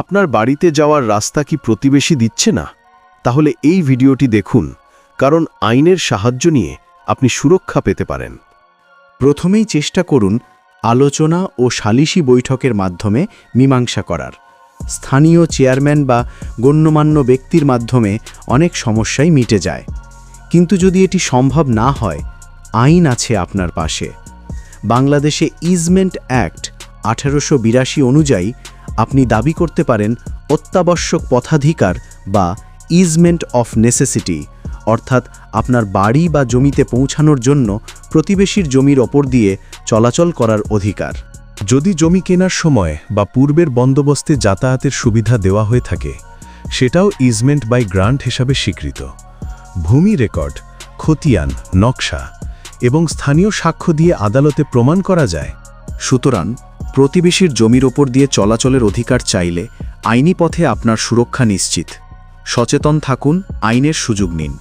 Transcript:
আপনার বাড়িতে যাওয়ার রাস্তা কি প্রতিবেশী দিচ্ছে না? তাহলে এই ভিডিওটি দেখুন, কারণ আইনের সাহায্য নিয়ে আপনি সুরক্ষা পেতে পারেন। প্রথমেই চেষ্টা করুন আলোচনা ও সালিশি বৈঠকের মাধ্যমে মীমাংসা করার। স্থানীয় চেয়ারম্যান বা গণ্যমান্য ব্যক্তির মাধ্যমে অনেক সমস্যাই মিটে যায়। কিন্তু যদি এটি সম্ভব না হয়, আইন আছে আপনার পাশে। বাংলাদেশে ইজমেন্ট অ্যাক্ট আঠারোশো বিরাশি অনুযায়ী আপনি দাবি করতে পারেন অত্যাবশ্যক পথাধিকার বা ইজমেন্ট অফ নেসেসিটি অর্থাৎ আপনার বাড়ি বা জমিতে পৌঁছানোর জন্য প্রতিবেশীর জমির ওপর দিয়ে চলাচল করার অধিকার। যদি জমি কেনার সময় বা পূর্বের বন্দোবস্তে যাতায়াতের সুবিধা দেওয়া হয়ে থাকে সেটাও ইজমেন্ট বাই গ্রান্ট হিসাবে স্বীকৃত। ভূমি রেকর্ড খতিয়ান নকশা এবং স্থানীয় সাক্ষ্য দিয়ে আদালতে প্রমাণ করা যায়। সুতরাং প্রতিবেশীর জমির ওপর দিয়ে চলাচলের অধিকার চাইলে আইনি পথে আপনার সুরক্ষা নিশ্চিত। সচেতন থাকুন, আইনের সুযোগ নিন।